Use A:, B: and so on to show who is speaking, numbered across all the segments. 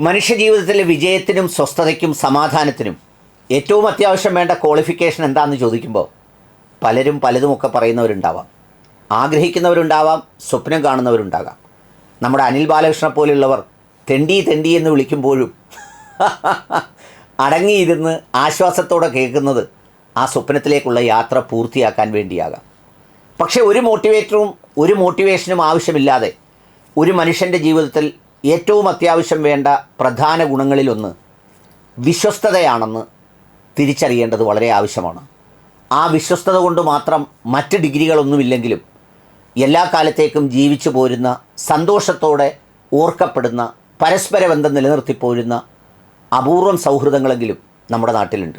A: മനുഷ്യജീവിതത്തിലെ വിജയത്തിനും സ്വസ്ഥതയ്ക്കും സമാധാനത്തിനും ഏറ്റവും അത്യാവശ്യം വേണ്ട ക്വാളിഫിക്കേഷൻ എന്താണെന്ന് ചോദിക്കുമ്പോൾ പലരും പലതുമൊക്കെ പറയുന്നവരുണ്ടാവാം. ആഗ്രഹിക്കുന്നവരുണ്ടാവാം സ്വപ്നം കാണുന്നവരുണ്ടാകാം. നമ്മുടെ അനിൽ ബാലകൃഷ്ണ പോലെയുള്ളവർ തെണ്ടി തെണ്ടി എന്ന് വിളിക്കുമ്പോഴും അടങ്ങിയിരുന്ന് ആശ്വാസത്തോടെ കേൾക്കുന്നത് ആ സ്വപ്നത്തിലേക്കുള്ള യാത്ര പൂർത്തിയാക്കാൻ വേണ്ടിയാകാം. പക്ഷേ ഒരു മോട്ടിവേറ്ററും ഒരു മോട്ടിവേഷനും ആവശ്യമില്ലാതെ ഒരു മനുഷ്യന്റെ ജീവിതത്തിൽ ഏറ്റവും അത്യാവശ്യം വേണ്ട പ്രധാന ഗുണങ്ങളിലൊന്ന് വിശ്വസ്തതയാണെന്ന് തിരിച്ചറിയേണ്ടത് വളരെ ആവശ്യമാണ്. ആ വിശ്വസ്തത കൊണ്ട് മാത്രം മറ്റ് ഡിഗ്രികളൊന്നുമില്ലെങ്കിലും എല്ലാ കാലത്തേക്കും ജീവിച്ചു പോരുന്ന സന്തോഷത്തോടെ ഓർക്കപ്പെടുന്ന ബന്ധം നിലനിർത്തിപ്പോരുന്ന അപൂർവം സൗഹൃദങ്ങളെങ്കിലും നമ്മുടെ നാട്ടിലുണ്ട്.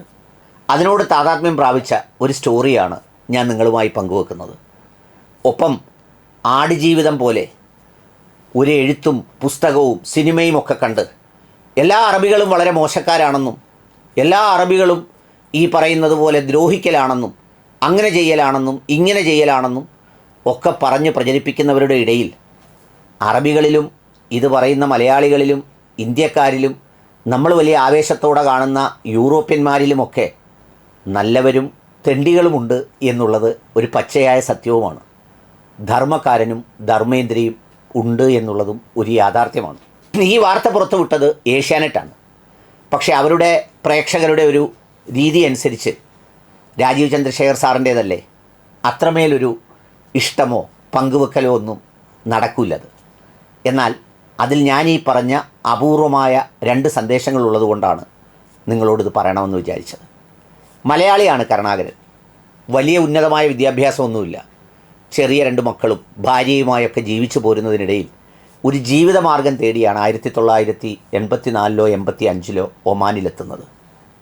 A: അതിനോട് താതാത്മ്യം പ്രാപിച്ച ഒരു സ്റ്റോറിയാണ് ഞാൻ നിങ്ങളുമായി പങ്കുവെക്കുന്നത്. ഒപ്പം ആടുജീവിതം പോലെ ഒരു എഴുത്തും പുസ്തകവും സിനിമയും ഒക്കെ കണ്ട്. എല്ലാ അറബികളും വളരെ മോശക്കാരാണെന്നും എല്ലാ അറബികളും ഈ പറയുന്നത് പോലെ ദ്രോഹിക്കലാണെന്നും അങ്ങനെ ചെയ്യലാണെന്നും ഇങ്ങനെ ചെയ്യലാണെന്നും ഒക്കെ പറഞ്ഞ് പ്രചരിപ്പിക്കുന്നവരുടെ ഇടയിൽ അറബികളിലും ഇത് പറയുന്ന മലയാളികളിലും ഇന്ത്യക്കാരിലും നമ്മൾ വലിയ ആവേശത്തോടെ കാണുന്ന യൂറോപ്യന്മാരിലുമൊക്കെ നല്ലവരും തെണ്ടികളുമുണ്ട് എന്നുള്ളത് ഒരു പച്ചയായ സത്യവുമാണ്. ധർമ്മക്കാരനും ധർമ്മേന്ദ്രിയും ഉണ്ട് എന്നുള്ളതും ഒരു യാഥാർത്ഥ്യമാണ്. ഈ വാർത്ത പുറത്തുവിട്ടത് ഏഷ്യാനെറ്റാണ്. പക്ഷേ അവരുടെ പ്രേക്ഷകരുടെ ഒരു രീതി അനുസരിച്ച് രാജീവ് ചന്ദ്രശേഖർ സാറിന്റേതല്ലേ? അത്രമേലൊരു ഇഷ്ടമോ പങ്കുവെക്കലോ ഒന്നും നടക്കില്ലത് എന്നാൽ അതിൽ ഞാൻ ഈ പറഞ്ഞ അപൂർവമായ രണ്ട് സന്ദേശങ്ങളുള്ളത് കൊണ്ടാണ് നിങ്ങളോടിത് പറയണമെന്ന് വിചാരിച്ചത്. മലയാളിയാണ് കരുണാകരൻ. വലിയ ഉന്നതമായ വിദ്യാഭ്യാസമൊന്നുമില്ല. ചെറിയ രണ്ട് മക്കളും ഭാര്യയുമായൊക്കെ ജീവിച്ചു പോരുന്നതിനിടയിൽ ഒരു ജീവിതമാർഗം തേടിയാണ് ആയിരത്തി തൊള്ളായിരത്തി എൺപത്തി നാലിലോ എൺപത്തി അഞ്ചിലോ ഒമാനിലെത്തുന്നത്.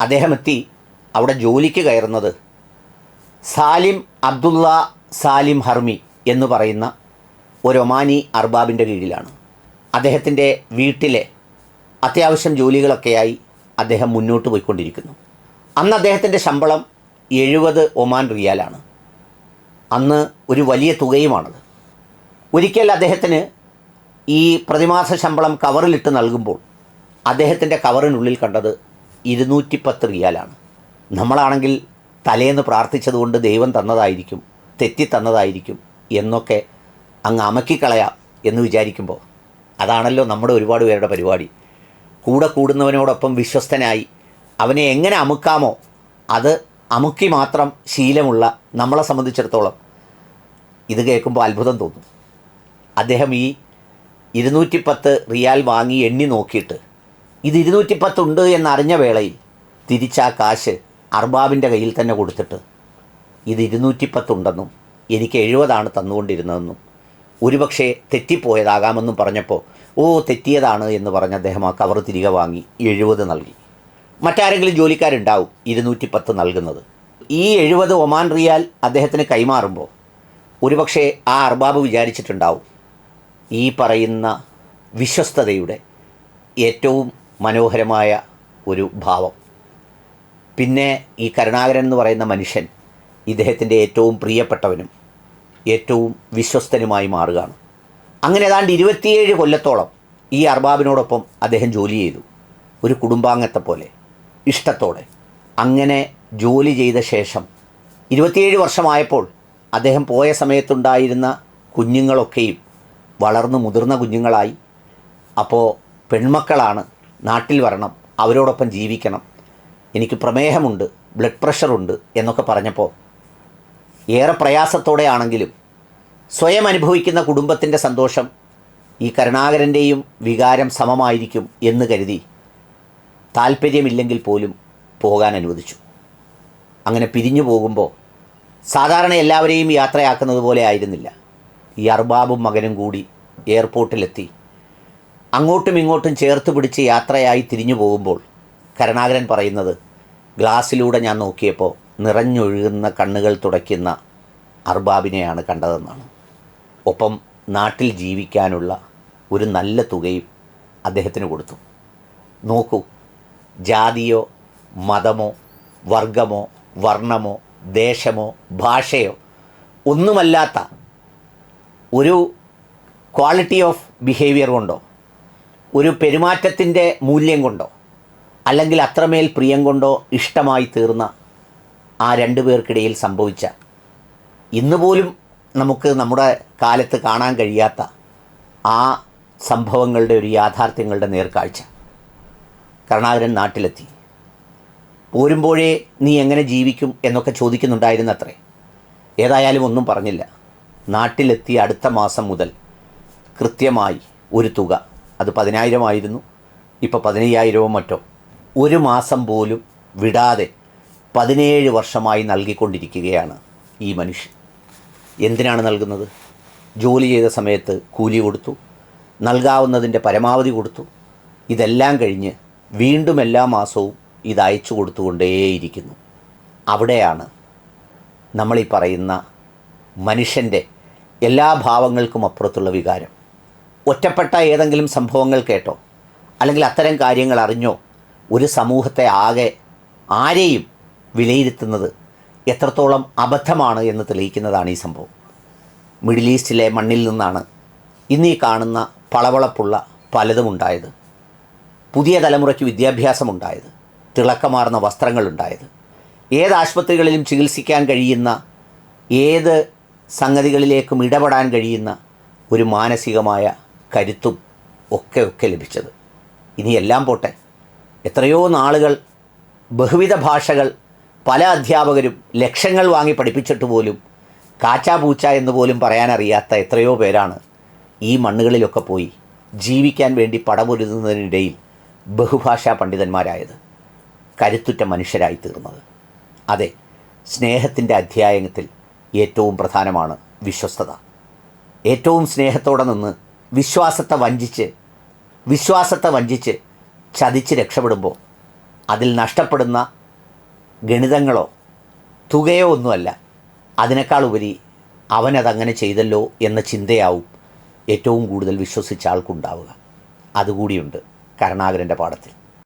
A: അദ്ദേഹം എത്തി അവിടെ ജോലിക്ക് കയറുന്നത് സാലിം അബ്ദുള്ള സാലിം ഹർമി എന്ന് പറയുന്ന ഒരു ഒമാനി അർബാബിന്റെ കീഴിലാണ്. അദ്ദേഹത്തിന്റെ വീട്ടിലെ അത്യാവശ്യം ജോലികളൊക്കെയായി അദ്ദേഹം മുന്നോട്ട് പോയിക്കൊണ്ടിരിക്കുന്നു. അന്ന് അദ്ദേഹത്തിന്റെ ശമ്പളം എഴുപത് ഒമാൻ റിയാലാണ്. അന്ന് ഒരു വലിയ തുകയുമാണത്. ഒരിക്കൽ അദ്ദേഹത്തിന് ഈ പ്രതിമാസ ശമ്പളം കവറിലിട്ട് നൽകുമ്പോൾ അദ്ദേഹത്തിന്റെ കവറിനുള്ളിൽ കണ്ടത് ഇരുന്നൂറ്റി പത്ത് റിയാലാണ്. നമ്മളാണെങ്കിൽ തലേന്ന് പ്രാർത്ഥിച്ചതുകൊണ്ട് ദൈവം തന്നതായിരിക്കും തെറ്റി തന്നതായിരിക്കും എന്നൊക്കെ അങ്ങ് അമക്കിക്കളയാം എന്ന് വിചാരിക്കുമ്പോൾ അതാണല്ലോ നമ്മുടെ ഒരുപാട് പേരുടെ പരിപാടി. കൂടെ കൂടുന്നവനോടൊപ്പം വിശ്വസ്തനായി അവനെ എങ്ങനെ അമുക്കാമോ അത് അമുക്കി മാത്രം ശീലമുള്ള നമ്മളെ സംബന്ധിച്ചിടത്തോളം ഇത് കേൾക്കുമ്പോൾ അത്ഭുതം തോന്നും. അദ്ദേഹം ഈ ഇരുന്നൂറ്റി പത്ത് റിയാൽ വാങ്ങി എണ്ണി നോക്കിയിട്ട് ഇത് ഇരുന്നൂറ്റി പത്ത് ഉണ്ട് എന്നറിഞ്ഞ വേളയിൽ തിരിച്ചാ കാശ് അർബാബിന്റെ കയ്യിൽ തന്നെ കൊടുത്തിട്ട് ഇത് ഇരുന്നൂറ്റി പത്തുണ്ടെന്നും എനിക്ക് എഴുപതാണ് തന്നുകൊണ്ടിരുന്നതെന്നും ഒരുപക്ഷെ തെറ്റിപ്പോയതാകാമെന്നും പറഞ്ഞപ്പോൾ ഓ തെറ്റിയതാണ് എന്ന് പറഞ്ഞ് അദ്ദേഹം ആ കവർ തിരികെ വാങ്ങി എഴുപത് നൽകി. മറ്റാരെങ്കിലും ജോലിക്കാരുണ്ടാവും ഇരുന്നൂറ്റി പത്ത് നൽകുന്നത്. ഈ എഴുപത് ഒമാൻ റിയാൽ അദ്ദേഹത്തിന് കൈമാറുമ്പോൾ ഒരുപക്ഷെ ആ അർബാബ് വിചാരിച്ചിട്ടുണ്ടാവും ഈ പറയുന്ന വിശ്വസ്തതയുടെ ഏറ്റവും മനോഹരമായ ഒരു ഭാവം. പിന്നെ ഈ കരുണാകരൻ എന്ന് പറയുന്ന മനുഷ്യൻ ഇദ്ദേഹത്തിന്റെ ഏറ്റവും പ്രിയപ്പെട്ടവനും ഏറ്റവും വിശ്വസ്തനുമായി മാറുകയാണ്. അങ്ങനെ ഏതാണ്ട് ഇരുപത്തിയേഴ് കൊല്ലത്തോളം ഈ അർബാബിനോടൊപ്പം അദ്ദേഹം ജോലി ചെയ്തു. ഒരു കുടുംബാംഗത്തെ പോലെ ഇഷ്ടത്തോടെ. അങ്ങനെ ജോലി ചെയ്ത ശേഷം ഇരുപത്തിയേഴ് വർഷമായപ്പോൾ അദ്ദേഹം പോയ സമയത്തുണ്ടായിരുന്ന കുഞ്ഞുങ്ങളൊക്കെയും വളർന്നു മുതിർന്ന കുഞ്ഞുങ്ങളായി. അപ്പോൾ പെൺമക്കളാണ് നാട്ടിൽ വരണം അവരോടൊപ്പം ജീവിക്കണം. എനിക്ക് പ്രമേഹമുണ്ട് ബ്ലഡ് പ്രഷറുണ്ട് എന്നൊക്കെ പറഞ്ഞപ്പോൾ ഏറെ പ്രയാസത്തോടെയാണെങ്കിലും സ്വയം അനുഭവിക്കുന്ന കുടുംബത്തിന്റെ സന്തോഷം ഈ കരുണാകരന്റെയും വികാരം സമമായിരിക്കും എന്ന് കരുതി. താല്പര്യമില്ലെങ്കിൽ പോലും പോകാൻ അനുവദിച്ചു. അങ്ങനെ പിരിഞ്ഞു പോകുമ്പോൾ സാധാരണ എല്ലാവരെയും യാത്രയാക്കുന്നത് പോലെ ആയിരുന്നില്ല. ഈ അർബാബും മകനും കൂടി എയർപോർട്ടിലെത്തി. അങ്ങോട്ടും ഇങ്ങോട്ടും ചേർത്ത് പിടിച്ച് യാത്രയായി തിരിഞ്ഞു പോകുമ്പോൾ കരുണാകരൻ പറയുന്നത് ഗ്ലാസ്സിലൂടെ ഞാൻ നോക്കിയപ്പോൾ നിറഞ്ഞൊഴുകുന്ന കണ്ണുകൾ തുടയ്ക്കുന്ന അർബാബിനെയാണ് കണ്ടതെന്നാണ്. ഒപ്പം നാട്ടിൽ ജീവിക്കാനുള്ള ഒരു നല്ല തുകയും അദ്ദേഹത്തിന് കൊടുത്തു. നോക്കൂ ജാതിയോ മതമോ വർഗമോ വർണമോ ദേശമോ ഭാഷയോ ഒന്നുമല്ലാത്ത ഒരു ക്വാളിറ്റി ഓഫ് ബിഹേവിയർ കൊണ്ടോ ഒരു പെരുമാറ്റത്തിന്റെ മൂല്യം കൊണ്ടോ അല്ലെങ്കിൽ അത്രമേൽ പ്രിയം കൊണ്ടോ ഇഷ്ടമായി തീർന്ന ആ രണ്ടു പേർക്കിടയിൽ സംഭവിച്ച ഇന്നുപോലും നമുക്ക് നമ്മുടെ കാലത്ത് കാണാൻ കഴിയാത്ത ആ സംഭവങ്ങളുടെ ഒരു യാഥാർത്ഥ്യങ്ങളുടെ നേർക്കാഴ്ച. കരുണാകരൻ നാട്ടിലെത്തി. പോരുമ്പോഴേ നീ എങ്ങനെ ജീവിക്കും എന്നൊക്കെ ചോദിക്കുന്നുണ്ടായിരുന്നത്രേ. ഏതായാലും ഒന്നും പറഞ്ഞില്ല. നാട്ടിലെത്തി അടുത്ത മാസം മുതൽ കൃത്യമായി ഒരു തുക. അത് പതിനായിരമായിരുന്നു. ഇപ്പോൾ പതിനയ്യായിരവും മറ്റോ. ഒരു മാസം പോലും വിടാതെ പതിനേഴ് വർഷമായി നൽകിക്കൊണ്ടിരിക്കുകയാണ് ഈ മനുഷ്യൻ. എന്തിനാണ് നൽകുന്നത്? ജോലി ചെയ്ത സമയത്ത് കൂലി കൊടുത്തു. നൽകാവുന്നതിന്റെ പരമാവധി കൊടുത്തു. ഇതെല്ലാം കഴിഞ്ഞ് വീണ്ടും എല്ലാ മാസവും ഇത് അയച്ചു കൊടുത്തുകൊണ്ടേയിരിക്കുന്നു. അവിടെയാണ് നമ്മളീ പറയുന്ന മനുഷ്യന്റെ എല്ലാ ഭാവങ്ങൾക്കും അപ്പുറത്തുള്ള വികാരം. ഒറ്റപ്പെട്ട ഏതെങ്കിലും സംഭവങ്ങൾ കേട്ടോ അല്ലെങ്കിൽ അത്തരം കാര്യങ്ങൾ അറിഞ്ഞോ ഒരു സമൂഹത്തെ ആകെ ആരെയും വിലയിരുത്തുന്നത് എത്രത്തോളം അബദ്ധമാണ് എന്ന് തെളിയിക്കുന്നതാണ് ഈ സംഭവം. മിഡിൽ ഈസ്റ്റിലെ മണ്ണിൽ നിന്നാണ് ഇന്നീ കാണുന്ന പളവളപ്പുള്ള പലതും ഉണ്ടായത്. പുതിയ തലമുറയ്ക്ക് വിദ്യാഭ്യാസമുണ്ടായത് തിളക്കമാർന്ന വസ്ത്രങ്ങളുണ്ടായത് ഏത് ആശുപത്രികളിലും ചികിത്സിക്കാൻ കഴിയുന്ന ഏത് സംഗതികളിലേക്കും ഇടപെടാൻ കഴിയുന്ന ഒരു മാനസികമായ കരുത്തും ഒക്കെ ഒക്കെ ലഭിച്ചത്. ഇനി എല്ലാം പോട്ടെ. എത്രയോ നാളുകൾ ബഹുവിധ ഭാഷകൾ പല അധ്യാപകരും ലക്ഷങ്ങൾ വാങ്ങി പഠിപ്പിച്ചിട്ട് പോലും കാച്ചാ പൂച്ച എന്ന് പോലും പറയാനറിയാത്ത എത്രയോ പേരാണ് ഈ മണ്ണുകളിലൊക്കെ പോയി ജീവിക്കാൻ വേണ്ടി പടപൊരുതുന്നതിനിടയിൽ ബഹുഭാഷാ പണ്ഡിതന്മാരായത് കരുത്തുറ്റ മനുഷ്യരായി തീർന്നത്. അതെ സ്നേഹത്തിന്റെ അധ്യായത്തിൽ ഏറ്റവും പ്രധാനമാണ് വിശ്വസ്തത. ഏറ്റവും സ്നേഹത്തോടെ നിന്ന് വിശ്വാസത്തെ വഞ്ചിച്ച് വിശ്വാസത്തെ വഞ്ചിച്ച് ചതിച്ച് രക്ഷപ്പെടുമ്പോൾ അതിൽ നഷ്ടപ്പെടുന്ന ഗണിതങ്ങളോ തുകയോ ഒന്നുമല്ല അതിനേക്കാൾ ഉപരി അവനതങ്ങനെ ചെയ്തല്ലോ എന്ന ചിന്തയാവും ഏറ്റവും കൂടുതൽ വിശ്വസിച്ച ആൾക്കുണ്ടാവുക. അതുകൂടിയുണ്ട്. കരുണാകരന്റെ പാഠത്തിൽ.